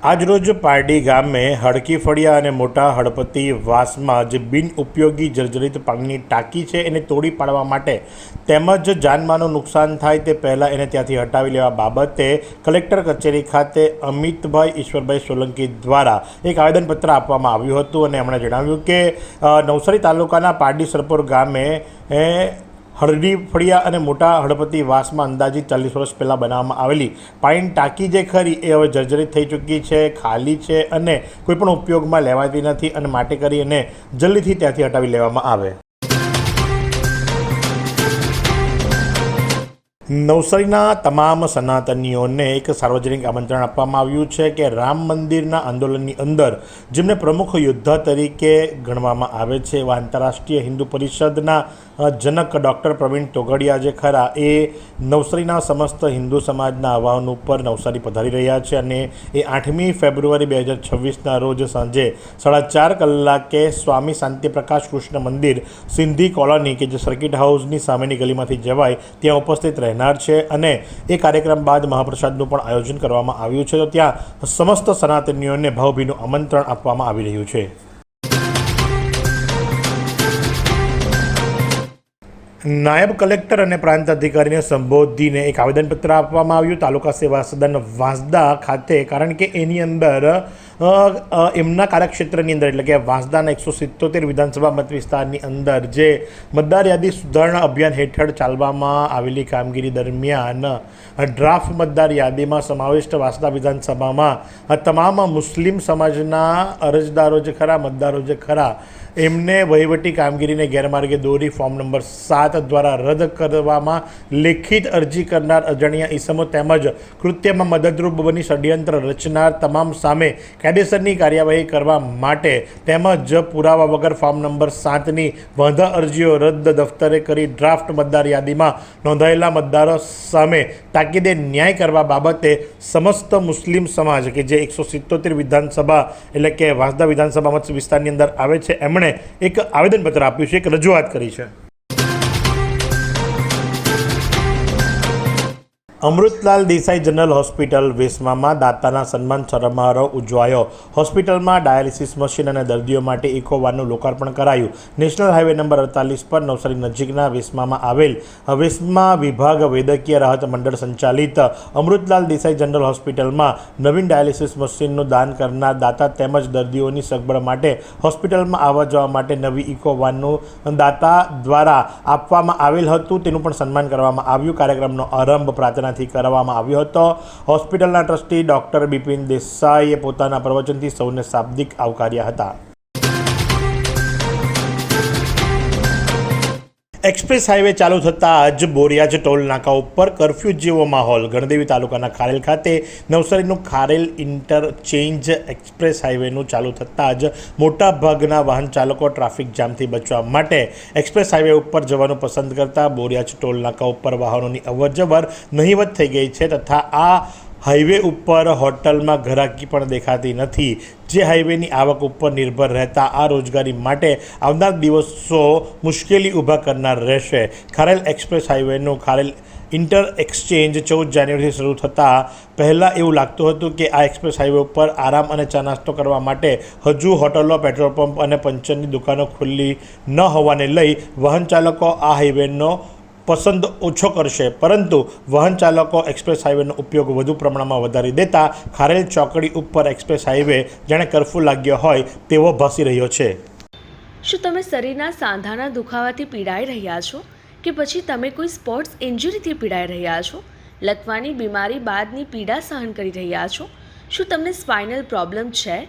આજરોજ પારડી ગામે હડકી ફળિયા અને મોટા હળપતિ વાસમાં જે બિનઉપયોગી જર્જરિત પાણીની ટાંકી છે એને તોડી પાડવા માટે તેમજ જાનમાનું નુકસાન થાય તે પહેલાં એને ત્યાંથી હટાવી લેવા બાબતે કલેક્ટર કચેરી ખાતે અમિતભાઈ ઈશ્વરભાઈ સોલંકી દ્વારા એક આવેદનપત્ર આપવામાં આવ્યું હતું અને એમણે જણાવ્યું કે નવસારી તાલુકાના પારડી સરપોર ગામે હળદી ફળિયા અને મોટા હળપતિ વાસમાં અંદાજિત ચાલીસ વર્ષ પહેલાં બનાવવામાં આવેલી પાઇન ટાંકી જે ખરી એ હવે જર્જરિત થઈ ચૂકી છે, ખાલી છે અને કોઈ પણ ઉપયોગમાં લેવાતી નથી અને માટે કરી અને જલ્દીથી ત્યાંથી હટાવી લેવામાં આવે. નવસારીના તમામ સનાતનીઓને એક સાર્વજનિક આમંત્રણ આપવામાં આવ્યું છે કે રામ મંદિરના આંદોલનની અંદર જેમને પ્રમુખ યોદ્ધા તરીકે ગણવામાં આવે છે, એવા આંતરરાષ્ટ્રીય હિન્દુ પરિષદના જનક ડૉક્ટર પ્રવીણ તોગડિયા જે ખરા. એ નવસારીના સમસ્ત હિન્દુ સમાજના આહવાન ઉપર નવસારી પધારી રહ્યા છે અને એ આઠમી ફેબ્રુઆરી બે હજાર છવ્વીસના રોજ સાંજે સાડા ચાર કલાકે સ્વામી શાંતિપ્રકાશ કૃષ્ણ મંદિર સિંધી કોલોની, કે જે સર્કિટ હાઉસની સામેની ગલીમાંથી જવાય, ત્યાં ઉપસ્થિત રહેનાર છે અને એ કાર્યક્રમ બાદ મહાપ્રસાદનું પણ આયોજન કરવામાં આવ્યું છે. તો ત્યાં સમસ્ત સનાતનીઓને ભાવભીનું આમંત્રણ આપવામાં આવી રહ્યું છે. નાયબ કલેક્ટર અને પ્રાંત અધિકારીને સંબોધીને એક આવેદનપત્ર આપવામાં આવ્યું. તાલુકા સેવા સદન વાંસદા ખાતે, કારણ કે એની અંદર એમના કાર્યક્ષેત્રની અંદર, એટલે કે વાંસદાના એકસો સિત્તોતેર વિધાનસભા મત વિસ્તારની અંદર જે મતદાર યાદી સુધારણા અભિયાન હેઠળ ચાલવામાં આવેલી કામગીરી દરમિયાન ડ્રાફ્ટ મતદાર યાદીમાં સમાવિષ્ટ વાંસદા વિધાનસભામાં તમામ મુસ્લિમ સમાજના અરજદારો જે ખરા, મતદારો જે ખરા એમને વહીવટી કામગીરીને ગેરમાર્ગે દોરી ફોર્મ નંબર સાત દ્વારા રદ કરવામાં લેખિત અરજી કરનાર અજાણ્યા ઈસમો તેમજ કૃત્યમાં મદદરૂપ બની ષડયંત્ર રચનાર તમામ સામે કાયદેસરની કાર્યવાહી કરવા માટે તેમજ પુરાવા વગર ફોર્મ નંબર સાતની વાંધા અરજીઓ રદ દફતરે કરી ડ્રાફ્ટ મતદાર યાદીમાં નોંધાયેલા મતદારો સામે તાકીદે ન્યાય કરવા બાબતે સમસ્ત મુસ્લિમ સમાજ, કે જે એકસો સિત્તોતેર વિધાનસભા એટલે કે વાંસદા વિધાનસભા મત વિસ્તારની અંદર આવે છે, એમણે એક આવેદનપત્ર આપ્યું છે એક રજૂઆત કરી છે. અમૃતલાલ દેસાઈ જનરલ હોસ્પિટલ વેસમામાં દાતાના સન્માન સમારોહ ઉજવાયો. હોસ્પિટલમાં ડાયાલિસિસ મશીન અને દર્દીઓ માટે ઇકોવારનું લોકાર્પણ કરાયું. નેશનલ હાઈવે નંબર અડતાલીસ પર નવસારી નજીકના વેસમામાં આવેલ વેસમા વિભાગ વૈદ્યકીય રાહત મંડળ સંચાલિત અમૃતલાલ દેસાઈ જનરલ હોસ્પિટલમાં નવીન ડાયાલિસિસ મશીનનું દાન કરનાર દાતા તેમજ દર્દીઓની સગવડ માટે હોસ્પિટલમાં આવવા જવા માટે નવી ઇકોવાનનું દાતા દ્વારા આપવામાં આવેલ હતું. તેનું પણ સન્માન કરવામાં આવ્યું. કાર્યક્રમનો આરંભ પ્રાર્થનાથી કરવામાં આવ્યો હતો. હોસ્પિટલના ટ્રસ્ટી ડૉક્ટર બિપિન દેસાઈએ પોતાના પ્રવચનથી સૌને શાબ્દિક આવકાર્યા હતા. એક્સપ્રેસ હાઈવે ચાલુ થતાં જ બોરિયાજ ટોલ નાકા ઉપર કરફ્યુ જેવો માહોલ. ગણદેવી તાલુકાના ખારેલ ખાતે નવસારીનું ખારેલ ઇન્ટરચેન્જ એક્સપ્રેસ હાઈવેનું ચાલુ થતાં જ મોટાભાગના વાહન ચાલકો ટ્રાફિક જામથી બચવા માટે એક્સપ્રેસ હાઈવે ઉપર જવાનું પસંદ કરતા બોરિયાજ ટોલ નાકા ઉપર વાહનોની અવરજવર નહીવત થઈ ગઈ છે તથા આ હાઈવે ઉપર હોટલમાં ઘરાકી પણ દેખાતી નથી. જે હાઈવેની આવક ઉપર નિર્ભર રહેતા આ રોજગારી માટે આવનાર દિવસો મુશ્કેલી ઊભા કરનાર રહેશે. ખારેલ એક્સપ્રેસ હાઈવેનું ખારેલ ઇન્ટર એક્સચેન્જ ચૌદ જાન્યુઆરીથી શરૂ થતાં પહેલાં એવું લાગતું હતું કે આ એક્સપ્રેસ હાઈવે ઉપર આરામ અને ચા નાસ્તો કરવા માટે હજુ હોટલો, પેટ્રોલ પંપ અને પંચરની દુકાનો ખુલ્લી ન હોવાને લઈ વાહન ચાલકો આ હાઈવેનો પસંદ ઓછો કરશે. પરંતુ વાહન ચાલકો એક્સપ્રેસ હાઈવેનો ઉપયોગ વધુ પ્રમાણમાં વધારી દેતા ખારેલ ચોકડી ઉપર એક્સપ્રેસ હાઈવે જાણે કરફ્યુ લાગ્યો હોય તેવો ભાસી રહ્યો છે. શું તમે શરીરના સાંધાના દુખાવાથી પીડાઈ રહ્યા છો? કે પછી તમે કોઈ સ્પોર્ટ્સ ઇન્જરીથી પીડાઈ રહ્યા છો? લકવાની બીમારી બાદની પીડા સહન કરી રહ્યા છો? શું તમને સ્પાઇનલ પ્રોબ્લેમ છે?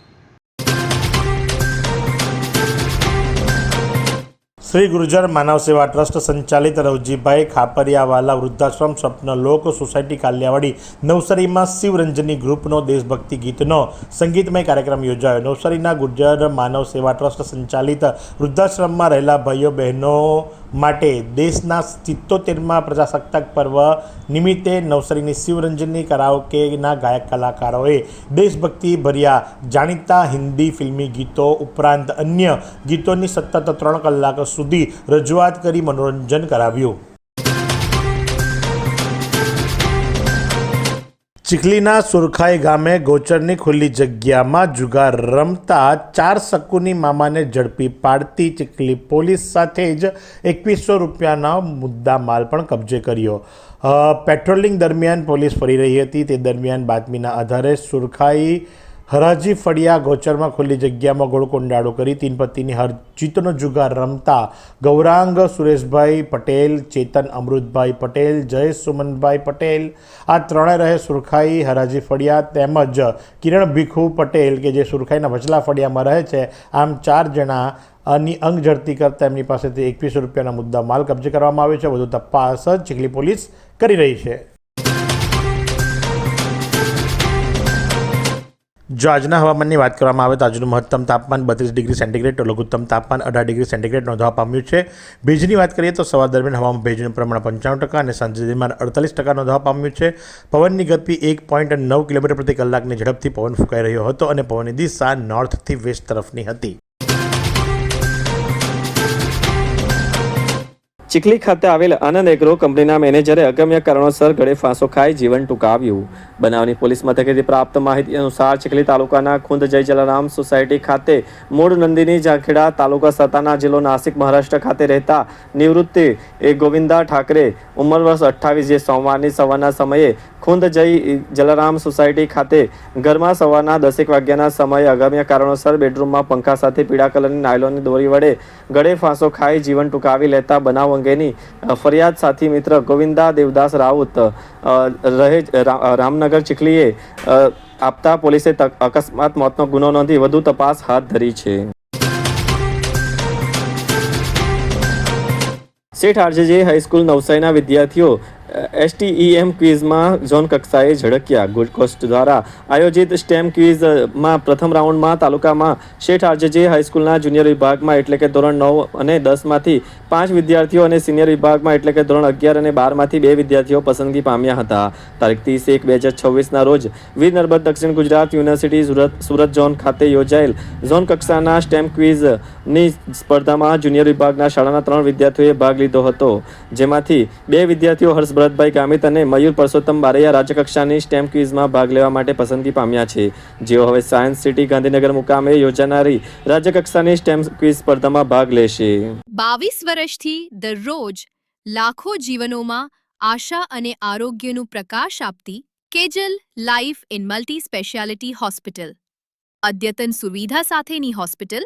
શ્રી ગુર્જર માનવ સેવા ટ્રસ્ટ સંચાલિત રવજીભાઈ ખાપરિયાવાલા વૃદ્ધાશ્રમ સ્વપ્ન લોક સોસાયટી કાલિયાવાડી નવસારીમાં શિવરંજની ગ્રુપનો દેશભક્તિ ગીતનો સંગીતમય કાર્યક્રમ યોજાયો. નવસારીના ગુર્જર માનવ સેવા ટ્રસ્ટ સંચાલિત વૃદ્ધાશ્રમમાં રહેલા ભાઈઓ બહેનો માટે દેશના સિત્તોતેરમાં પ્રજાસત્તાક પર્વ નિમિત્તે નવસારીની શિવરંજની કરાઓકેના ગાયક કલાકારોએ દેશભક્તિ ભર્યા જાણીતા હિન્દી ફિલ્મી ગીતો ઉપરાંત અન્ય ગીતોની સતત ત્રણ કલાક સુધી રજૂઆત કરી મનોરંજન કરાવ્યું. ચીખલીના સુરખાઈ ગામે ગોચરની ખુલ્લી જગ્યામાં જુગાર રમતા ચાર શકુની મામાને ઝડપી પાડતી ચીખલી પોલીસ સાથે જ એકવીસો રૂપિયાના મુદ્દા માલ પણ કબજે કર્યો. પેટ્રોલિંગ દરમિયાન પોલીસ ફરી રહી હતી. તે દરમિયાન બાતમીના આધારે સુરખાઈ હરાજી ફળિયા ગોચરમાં ખુલ્લી જગ્યામાં ગોળકોંડાળો કરી તીન પત્તીની હર જીતનો જુગાર રમતા ગૌરાંગ સુરેશભાઈ પટેલ, ચેતન અમૃતભાઈ પટેલ જયેશ સુમનભાઈ પટેલ. આ ત્રણેય રહે સુરખાઈ હરાજી ફળિયા તેમજ કિરણ ભીખુ પટેલ, કે જે સુરખાઈના વચલા ફળિયામાં રહે છે. આમ ચાર જણા ની અંગ ઝડતી કરતા એમની પાસેથી એકવીસો રૂપિયાના મુદ્દા માલ કબજે કરવામાં આવ્યો છે. વધુ તપાસ ચીખલી પોલીસ કરી રહી છે. જો આજના હવામાનની વાત કરવામાં આવે તો આજનું મહત્તમ તાપમાન બત્રીસ ડિગ્રી સેન્ટીગ્રેડ, તો લઘુત્તમ તાપમાન અઢાર ડિગ્રી સેન્ટીગ્રેડ નોંધવા પામ્યું છે. ભેજની વાત કરીએ તો સવાર દરમિયાન હવામાં ભેજનું પ્રમાણ પંચાણું ટકા અને સાંજે દરમિયાન અડતાલીસ ટકા નોંધવા પામ્યું છે. પવનની ગતિ એક પોઈન્ટ નવ કિલોમીટર પ્રતિ કલાકની ઝડપથી પવન ફૂંકાઈ રહ્યો હતો અને પવનની દિશા નોર્થથી વેસ્ટ તરફની હતી. ચીખલી ખાતે આવેલ આનંદ એગ્રો કંપનીના મેનેજરે અગમ્ય કારણોસર ગળે ફાંસો ખાઈ જીવન ટૂંકાવ્યું. બનાવની પોલીસ મથકેથી પ્રાપ્ત માહિતી અનુસાર ચીખલી તાલુકાના ખુંદ જય જલારામ સોસાયટી ખાતે મૂળ નંદિની ઝાંખેડા તાલુકા સતાના જિલ્લો નાસિક, મહારાષ્ટ્ર ખાતે રહેતા નિવૃત્તિ એ ગોવિંદા ઠાકરે ઉંમર વર્ષ અઠ્ઠાવીસ જે સોમવારની સવારના સમયે ખુંદ જય જલારામ સોસાયટી ખાતે ઘરમાં સવારના દસેક વાગ્યાના સમયે અગમ્ય કારણોસર બેડરૂમમાં પંખા સાથે પીળા કલરની નાયલોનની દોરી વડે ગળે ફાંસો ખાઈ જીવન ટૂંકાવી લેતા બનાવ અંગેની ફરિયાદ સાથી મિત્ર ગોવિંદા દેવદાસ રાઉત રહે રામનગર ચીખલીએ આપતા પોલીસે અકસ્માત મોતનો ગુનો નોંધી વધુ તપાસ હાથ ધરી છે. શેઠ આરજેજે હાઈસ્કૂલ નવસારીના વિદ્યાર્થીઓ એસટીઈએમ ક્વિઝમાં ઝોન કક્ષાએ ઝળક્યા ગુડકોસ્ટ દ્વારા. આયોજિત સ્ટેમ ક્વિઝમાં પ્રથમ રાઉન્ડમાં તાલુકામાં શેઠ આરજેજે હાઈસ્કૂલના જુનિયર વિભાગમાં એટલે કે ધોરણ નવ અને દસમાંથી પાંચ વિદ્યાર્થીઓ અને સિનિયર વિભાગમાં એટલે કે ધોરણ અગિયાર અને બારમાંથી બે વિદ્યાર્થીઓ પસંદગી પામ્યા હતા. તારીખ ત્રીસ એક બે હજાર છવ્વીસના રોજ વીર નર્મદ દક્ષિણ ગુજરાત યુનિવર્સિટી સુરત સુરત ઝોન ખાતે યોજાયેલ ઝોન કક્ષાના સ્ટેમ ક્વિઝની સ્પર્ધામાં જુનિયર વિભાગના શાળાના ત્રણ વિદ્યાર્થીઓએ ભાગ લીધો હતો. જેમાંથી બે વિદ્યાર્થીઓ હર્ષભરતભાઈ ગામિત અને મયુર પરસોત્તમ બારૈયા રાજ્યકક્ષાની સ્ટેમ ક્વિઝમાં ભાગ લેવા માટે પસંદગી પામ્યા છે. જેઓ હવે સાયન્સ સિટી ગાંધીનગર મુકામે યોજાનારી રાજ્યકક્ષાની સ્ટેમ ક્વિઝ સ્પર્ધામાં ભાગ લેશે. બાવીસ વર્ષથી દરરોજ લાખો જીવનોમાં આશા અને આરોગ્યનું પ્રકાશ આપતી Kejal life in multi speciality hospital. અદ્યતન સુવિધા સાથેની હોસ્પિટલ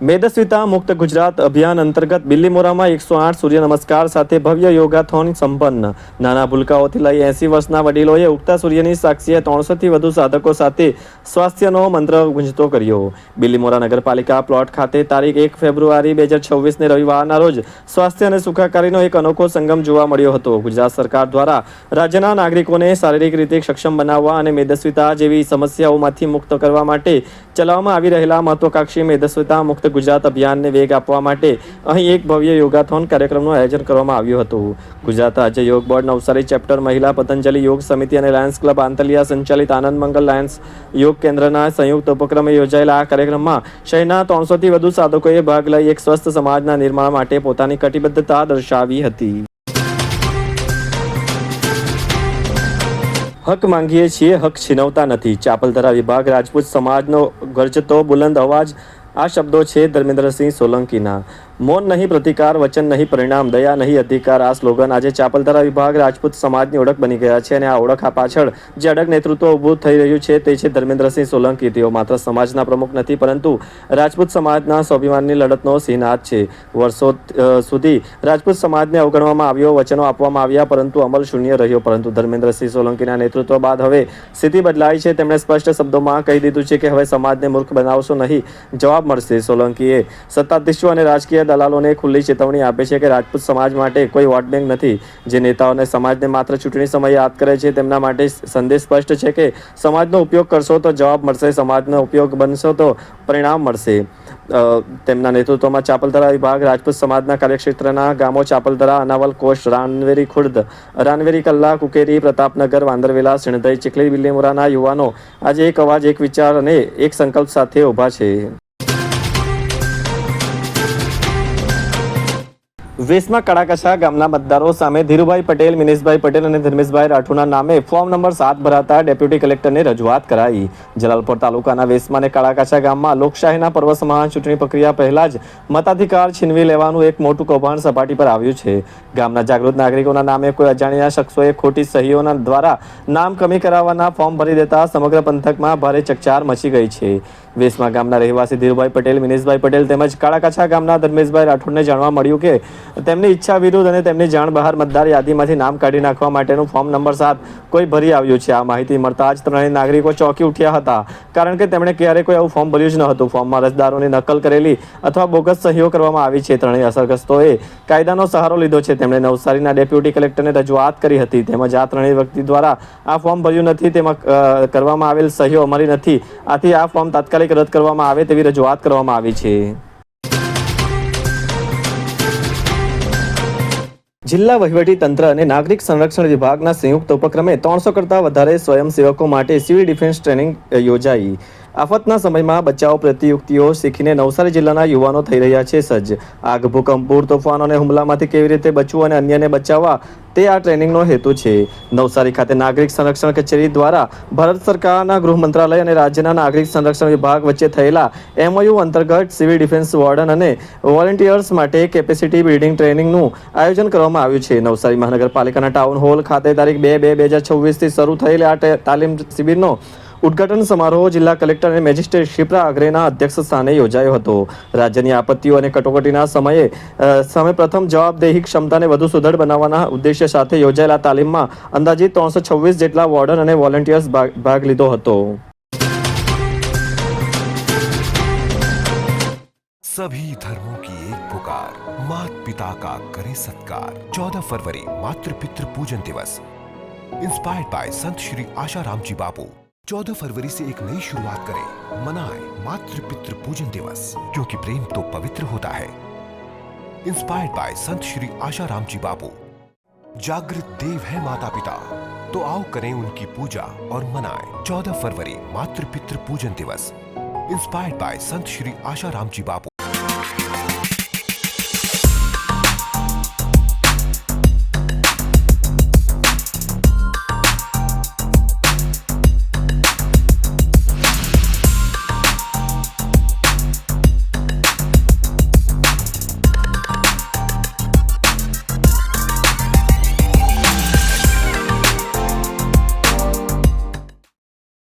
મેદસ્વિતા મુક્ત ગુજરાત અભિયાન અંતર્ગત બિલ્લીમોરામાં એકસો આઠ સૂર્ય નમસ્કાર સાથે ભવ્ય યોગાથોન સંપન્ન. નાના ભૂલકાઓથી લઈ એસી વર્ષના વડીલોએ ઉગતા સૂર્યની સાક્ષીએ ત્રણસોથી વધુ સાધકો સાથે સ્વાસ્થ્યનો મંત્ર ગુંજતો કર્યો. બિલ્લીમોરા નગરપાલિકા પ્લોટ ખાતે તારીખ એક ફેબ્રુઆરી બે હજાર છવ્વીસને રવિવારના રોજ સ્વાસ્થ્ય અને સુખાકારીનો એક અનોખો સંગમ જોવા મળ્યો હતો. ગુજરાત સરકાર દ્વારા રાજ્યના નાગરિકોને શારીરિક રીતે સક્ષમ બનાવવા અને મેદસ્વિતા જેવી સમસ્યાઓમાંથી મુક્ત કરવા માટે ચલાવવામાં આવી રહેલા મહત્વાકાંક્ષી મેદસ્વિતા મુક્ત ગુજરાત અભિયાનને વેગ આપવા માટે અહીં એક ભવ્ય યોગાથોન કાર્યક્રમનું આયોજન કરવામાં આવ્યું હતું. ગુજરાત રાજ્ય યોગ બોર્ડ નવસારી ચેપ્ટર મહિલા પતંજલિ યોગ સમિતિ અને લાયન્સ ક્લબ આંતલિયા સંચાલિત આનંદ મંગલ લાયન્સ યોગ કેન્દ્રના સંયુક્ત ઉપક્રમે યોજાયેલા આ કાર્યક્રમમાં શહેરના ત્રણસોથી વધુ સાધકોએ ભાગ લઈ એક સ્વસ્થ સમાજના નિર્માણ માટે પોતાની કટિબદ્ધતા દર્શાવી હતી. હક માંગીએ છીએ, હક છીનવતા નથી. ચાપલધરા વિભાગ રાજપૂત સમાજનો ગરજતો બુલંદ અવાજ આ શબ્દો છે ધર્મેન્દ્રસિંહ સોલંકીના. મૌન નહીં, પ્રતિકાર, વચન નહીં, પરિણામ, દયા નહીં, અધિકાર, આ સ્લોગન આજે ચાપલધારા વિભાગ, રાજપૂત સમાજની ઓળખ બની ગયા છે અને આ ઓળખ આ પાછળ જે અડગ નેતૃત્વ ઊભું થઈ રહ્યું છે તે છે ધર્મેન્દ્રસિંહ સોલંકી. તેઓ માત્ર સમાજના પ્રમુખ નથી, પરંતુ રાજપૂત સમાજના સ્વાભિમાનની લડતનો સિંહનાથ છે. વર્ષો સુધી રાજપૂત સમાજને અવગણવામાં આવ્યો, વચનો આપવામાં આવ્યા, પરંતુ અમલ શૂન્ય રહ્યો. પરંતુ ધર્મેન્દ્રસિંહ સોલંકીના નેતૃત્વ બાદ હવે સ્થિતિ બદલાઈ છે. તેમણે સ્પષ્ટ શબ્દોમાં કહી દીધું છે કે હવે સમાજને મૂર્ખ બનાવશો નહીં, જવાબ મળશે સોલંકીએ. સત્તાધીશો અને રાજકીય દલાલોને ખુલ્લી ચેતવણી આપે છે કે રાજપૂત સમાજ માટે કોઈ વોટ બેંક નથી. જે નેતાઓને સમાજને માત્ર ચૂંટણી સમયે યાદ કરે છે, તેમના માટે સંદેશ સ્પષ્ટ છે કે સમાજનો ઉપયોગ કરશો તો જવાબ મળશે, સમાજનો ઉપયોગ બનશો તો પરિણામ મળશે. તેમના નેતૃત્વમાં ચાપલધરા વિભાગ, રાજપૂત સમાજના કાર્યક્ષેત્રના ગામો ચાપલધરા અનાવલ કોષ રાનવેરી ખુર્દ, રાનવેરી કલ્લા કુકેરી પ્રતાપનગર, વાંદરવેલા સિણધઈ ચીખલી, બિલ્લીમોરાના યુવાનો. આજે એક અવાજ, એક વિચાર અને એક સંકલ્પ સાથે ઊભા છે. વેસમાં કડાકશા ગામના મતદારો સામે ધીરુભાઈ પટેલ, મિનેશભાઈ પટેલ અને ધર્મેશભાઈ રાઠોડના નામે ફોર્મ નંબર સાત ભરાતા ડેપ્યુટી કલેક્ટરને રજૂઆત કરાઈ. જલાલપોર તાલુકાના વેસમાં અને કડાકશા ગામમાં લોકશાહીના પર્વ સમાન ચૂંટણી પ્રક્રિયા પહેલા જ મતાધિકાર છીનવી લેવાનું એક મોટું કૌભાંડ સપાટી પર આવ્યું છે. ગામના જાગૃત નાગરિકોના નામે કોઈ અજાણ્યા શખ્સોએ ખોટી સહીઓના દ્વારા નામ કમી કરાવવાના ફોર્મ ભરી દેતા સમગ્ર પંથકમાં ભારે ચકચાર મચી ગઈ છે. વેસમાં ગામના રહેવાસી ધીરુભાઈ પટેલ, મિનેશભાઈ પટેલ તેમજ કાળાકાછા ગામના ધર્મેશભાઈ રાઠોડને જાણવા મળ્યું કે તેમની ઈચ્છા વિરુદ્ધ અને તેમની જાણ બહાર મતદાર યાદીમાંથી નામ કાઢી નાખવા માટેનું ફોર્મ નંબર સાત કોઈ ભરી આવ્યું છે. આ માહિતી મળતા જ ત્રણેય નાગરિકો ચોંકી ઉઠ્યા હતા. કારણ કે તેમણે ક્યારેય કોઈ આવું ફોર્મ ભર્યું જ ન હતું. ફોર્મમાં અરજદારોની નકલ કરેલી અથવા બોગસ સહીઓ કરવામાં આવી છે. ત્રણેય અસરગ્રસ્તોએ કાયદાનો સહારો લીધો છે. તેમણે નવસારીના ડેપ્યુટી કલેક્ટરને રજૂઆત કરી હતી. તેમજ આ ત્રણેય વ્યક્તિ દ્વારા આ ફોર્મ ભર્યું નથી. તેમાં કરવામાં આવેલ સહીઓ અમારી નથી. આથી આ ફોર્મ તાત્કાલિક રદ કરવામાં આવે તેવી રજૂઆત કરવામાં આવી છે. જિલ્લા વહીવટી તંત્ર અને નાગરિક સંરક્ષણ વિભાગના સંયુક્ત ઉપક્રમે ત્રણસો કરતાં વધારે સ્વયંસેવકો માટે સિવિલ ડિફેન્સ ટ્રેનિંગ યોજાઈ. આફતના સમયમાં બચાવ પ્રતિયુક્તિઓ શીખીને નવસારી જિલ્લાના યુવાનો થઈ રહ્યા છે સજ્જ. આગ, ભૂકંપ, પૂર, તોફાનો અને હુમલામાંથી કેવી રીતે બચવું અને અન્યને બચાવવા તે આ ટ્રેનિંગનો હેતુ છે. નવસારી ખાતે નાગરિક સંરક્ષણ કચેરી દ્વારા ભારત સરકારના ગૃહ મંત્રાલય અને રાજ્યના નાગરિક સંરક્ષણ વિભાગ વચ્ચે થયેલા એમઓયુ અંતર્ગત સિવિલ ડિફેન્સ વોર્ડન અને વોલેન્ટિયર્સ માટે કેપેસિટી બિલ્ડિંગ ટ્રેનિંગનું આયોજન કરવામાં આવ્યું છે. નવસારી મહાનગરપાલિકાના ટાઉન હોલ ખાતે તારીખ બે બે બે હજાર છવ્વીસથી શરૂ થયેલી આ તાલીમ શિબિરનો ઉદ્ઘાટન સમારોહ જિલ્લા કલેક્ટર અને મેજિસ્ટ્રેટ શિપ્રા અગ્રેના અધ્યક્ષ સ્થાને યોજાયો હતો રાજ્યની આપત્તિઓ અને કટોકટીના સમયે અ, સામે પ્રથમ જવાબદેહી ક્ષમતાને વધુ સુદૃઢ બનાવવાના ઉદ્દેશ્ય સાથે યોજાયેલા તાલીમમાં અંદાજિત ત્રણસો છવ્વીસ જેટલા વોર્ડન અને વોલેન્ટિયર્સ ભાગ ભાગ લીધો હતો सभी धर्मों की एक पुकार मात पिता का करे सत्कार 14 फरवरी मातृ पितृ पूजन दिवस इंस्पायर्ड बाय संत श्री आशाराम जी बापू 14 फरवरी से एक नई शुरुआत करें। मनाएँ मातृ पितृ पूजन दिवस क्योंकि प्रेम तो पवित्र होता है। इंस्पायर्ड बाय संत श्री आशा राम जी बाबू। जागृत देव है माता पिता तो आओ करें उनकी पूजा और मनाएँ 14 फरवरी मातृ पितृ पूजन दिवस। Inspired by Sant Shri Asaram ji Bapu